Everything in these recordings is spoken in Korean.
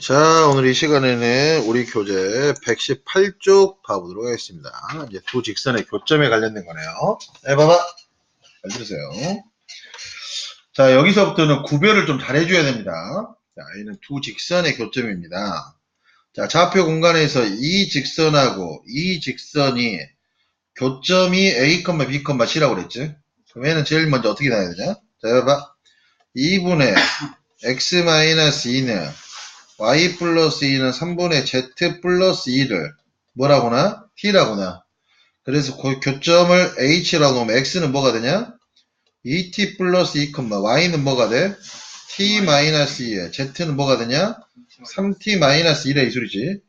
자, 오늘 이 시간에는 우리 교재 118쪽 봐보도록 하겠습니다. 이제 두 직선의 교점에 관련된 거네요. 네, 봐봐. 잘 들으세요. 자, 여기서부터는 구별을 좀 잘 해줘야 됩니다. 자, 얘는 두 직선의 교점입니다. 자, 좌표 공간에서 이 직선하고 이 직선이 교점이 A, B, C라고 그랬지? 그럼 얘는 제일 먼저 어떻게 나야 되냐? 자, 봐봐. 2분의 X-2는 y 플러스 2는 3분의 z 플러스 2를 뭐라고나? t라고나. 그래서 그 교점을 h라고 놓으면 x는 뭐가 되냐? 2t 플러스 2, y는 뭐가 돼? t 마이너스 2에 z는 뭐가 되냐? 3t 마이너스 1에 이 소리지.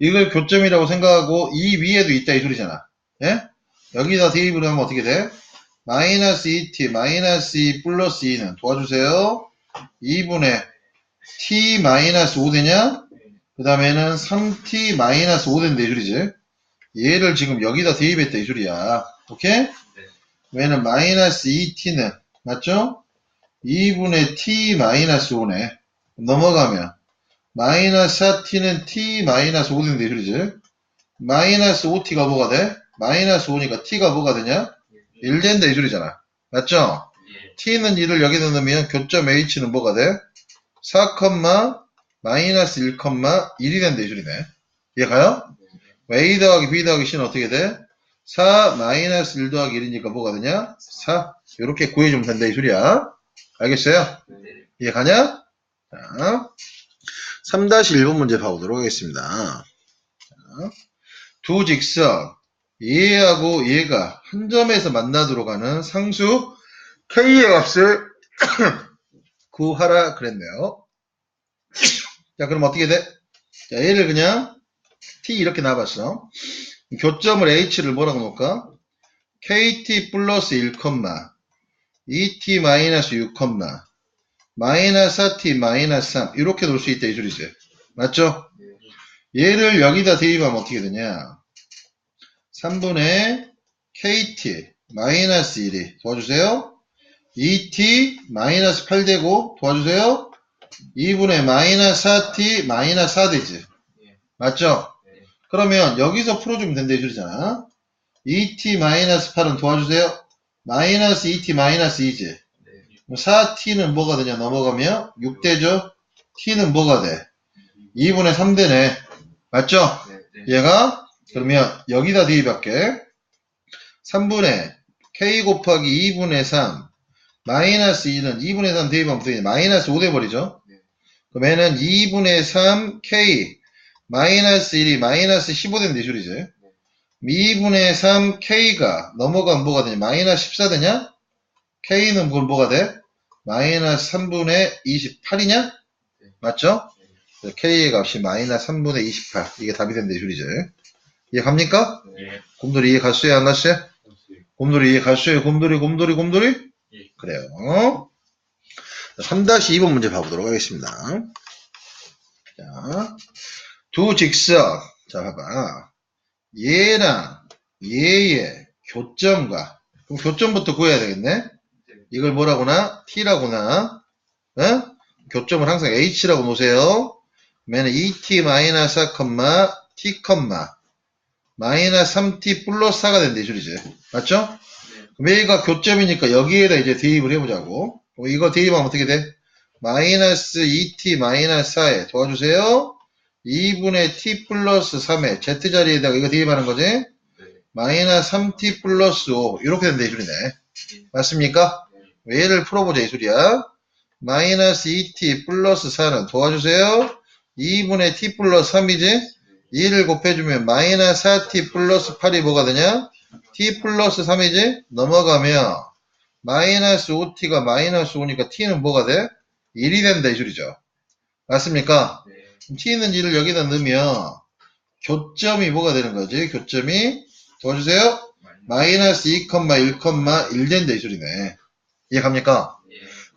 이걸 교점이라고 생각하고 이 위에도 있다 이 소리잖아. 예? 여기다 대입을 하면 어떻게 돼? 마이너스 2t 마이너스 2 플러스 2는 도와주세요. 2분의 t 마이너스 5 되냐? 그 다음에는 3t 마이너스 5 된다 이 소리지. 얘를 지금 여기다 대입했다 이 소리야. 오케이? 왜냐면 마이너스 2t는 맞죠? 2분의 t 마이너스 5네. 넘어가면 마이너스 4t는 t 마이너스 5 된다 이 소리지. 마이너스 5t가 뭐가 돼? 마이너스 5니까 t가 뭐가 되냐? 1 된다 이 소리잖아. 맞죠? t는 1을 여기다 넣으면 교점 h는 뭐가 돼? 4, 마이너스 1, 1이 된다 이 소리네. 이해가요? a 더하기 b 더하기 c는 어떻게 돼? 4 마이너스 1 더하기 1이니까 뭐가 되냐? 4. 이렇게 구해주면 된다 이 소리야. 알겠어요? 이해가냐? 자, 3-1번 문제 봐보도록 하겠습니다. 자, 두 직선 얘하고 얘가 한 점에서 만나도록 하는 상수 k의 값을 구하라 그랬네요. 자, 그럼 어떻게 돼? 자, 얘를 그냥 t 이렇게 놔봤어. 교점을 h를 뭐라고 놓을까? kt 플러스 1, 2t 마이너스 6, 마이너스 4t 마이너스 3 이렇게 놓을 수 있다 이 소리지. 맞죠? 얘를 여기다 대입하면 어떻게 되냐? 3분의 kt 마이너스 1이 도와주세요. 2t 마이너스 8 되고 도와주세요. 2분의 마이너스 4t 마이너스 4 되지. 맞죠? 그러면 여기서 풀어주면 된다 이 소리잖아. 2t 마이너스 8은 도와주세요. 마이너스 2t 마이너스 2지. 4t는 뭐가 되냐 넘어가면 6 되죠. t는 뭐가 돼? 2분의 3 되네. 맞죠? 얘가 그러면 여기다 대입할게. 3분의 k 곱하기 2분의 3 마이너스 2는 2분의 3 대입하면 어떻게 돼? 마이너스 5 돼버리죠? 그럼 얘는 2분의 3 k 마이너스 1이 마이너스 15 된다 이 소리지. 2분의 3 k가 넘어가면 뭐가 되냐? 마이너스 14 되냐? k는 그걸 뭐가 돼? 마이너스 3분의 28이냐? 맞죠? k의 값이 마이너스 3분의 28 이게 답이 된다 이 소리지. 이해 갑니까? 곰돌이 이해 갔어요? 안 갔어요? 곰돌이 이해 갔어요? 곰돌이 곰돌이 곰돌이? 그래요. 3-2번 문제 봐보도록 하겠습니다. 자, 두 직선. 자, 봐봐. 얘랑 얘의 교점과, 그럼 교점부터 구해야 되겠네? 이걸 뭐라고나? t라고나, 어? 교점을 항상 h라고 놓으세요. 그러면 2t 마이너스 4, t, 마이너스 3t 플러스 4가 된다, 이 소리지. 맞죠? 얘가 교점이니까 여기에다 이제 대입을 해보자고. 이거 대입하면 어떻게 돼? 마이너스 2t 마이너스 4에 도와주세요. 2분의 t 플러스 3에 z자리에다가 이거 대입하는 거지? 마이너스 3t 플러스 5 이렇게 된다 이 소리네. 맞습니까? 얘를 풀어보자 이 소리야. 마이너스 2t 플러스 4는 도와주세요. 2분의 t 플러스 3이지? 2를 곱해주면 마이너스 4t 플러스 8이 뭐가 되냐? T 플러스 3이지? 넘어가면 마이너스 5t가 마이너스 5니까 t는 뭐가 돼? 1이 된다 이 소리죠. 맞습니까? t는 1을 여기다 넣으면 교점이 뭐가 되는 거지? 교점이 도와주세요. 마이너스 2, 1, 1 된다 이 소리네. 이해 갑니까?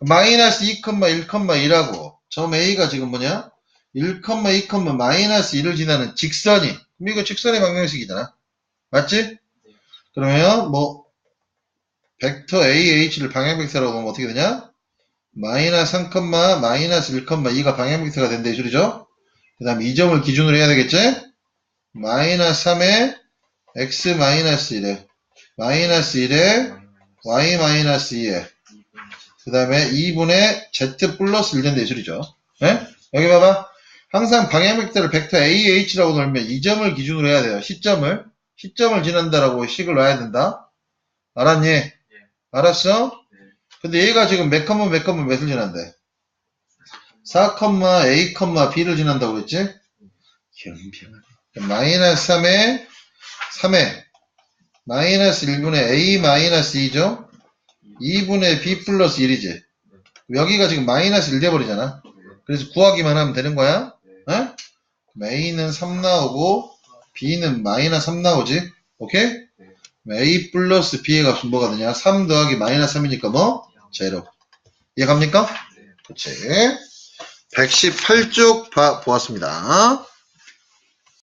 마이너스 2, 1, 1하고 점 A가 지금 뭐냐? 1, 2, 마이너스 1을 지나는 직선이 그럼 이거 직선의 방정식이잖아. 맞지? 그러면 뭐 벡터 AH를 방향 벡터라고 하면 어떻게 되냐? 마이너스 3, 마이너스 1, 2가 방향 벡터가 이 소리죠? 그 다음에 이 점을 기준으로 해야 되겠지? 마이너스 3에 x 마이너스 1에 마이너스 1에 y 마이너스 2에 그 다음에 2분의 z 플러스 1된 대술이죠. 예? 여기 봐봐. 항상 방향 벡터를 벡터 AH라고 넣으면 이 점을 기준으로 해야 돼요. 시점을. 시점을 지난다라고 식을 놔야 된다. 알았니? 알았어? 근데 얘가 지금 몇 컴마 몇 컴마 몇을 지난대? 4, A, B를 지난다고 그랬지? 경비하네. 마이너스 3에 3에 마이너스 1분의 A 마이너스 2죠? 2분의 B 플러스 1이지. 여기가 지금 마이너스 1 돼버리잖아. 그래서 구하기만 하면 되는 거야. 어? A는 3 나오고 B는 마이너스 3 나오지. 오케이? A 플러스 B의 값은 뭐가 되냐? 3 더하기 마이너스 3이니까 뭐? 제로. 이해 갑니까? 그렇지. 118쪽 봐, 보았습니다.